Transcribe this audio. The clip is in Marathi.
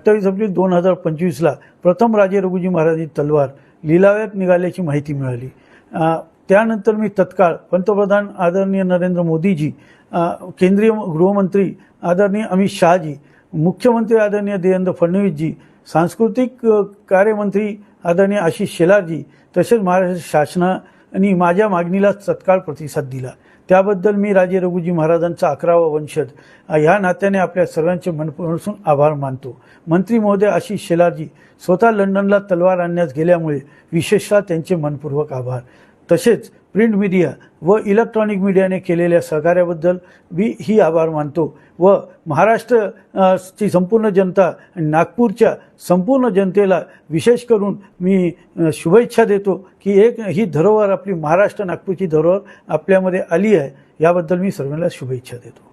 अठ्ठावीस एप्रिल दोन हजार पंचवीसला प्रथम राजे रघुजी महाराजांची तलवार लिलाव्यात निघाल्याची माहिती मिळाली. त्यानंतर मी तत्काळ पंतप्रधान आदरणीय नरेंद्र मोदीजी केंद्रीय गृहमंत्री आदरणीय अमित शहाजी मुख्यमंत्री आदरणीय देवेंद्र फडणवीसजी सांस्कृतिक कार्यमंत्री आदरणीय आशिष शेलारजी तसेच महाराष्ट्र शासना आणि माझ्या मागणीला तत्काळ प्रतिसाद दिला. त्याबद्दल मी राजे रघुजी महाराजांचा अकरावा वंशज. ह्या नात्याने आपल्या सर्वांचे मनपूर्वक आभार मानतो. मंत्री महोदय आशिष शेलारजी स्वतः लंडनला तलवार आणण्यास गेल्यामुळे विशेषतः त्यांचे मनपूर्वक आभार. तसेच प्रिंट मीडिया व इलेक्ट्रॉनिक मीडियाने केलेल्या सहकार्याबद्दल मी ही आभार मानतो व महाराष्ट्र ची संपूर्ण जनता नागपूरच्या संपूर्ण जनतेला विशेष करून मी शुभेच्छा देतो की एक ही धरोहर आपली महाराष्ट्र नागपूरची धरोहर आपल्यामध्ये आली आहे. याबद्दल मी सर्वांना शुभेच्छा देतो.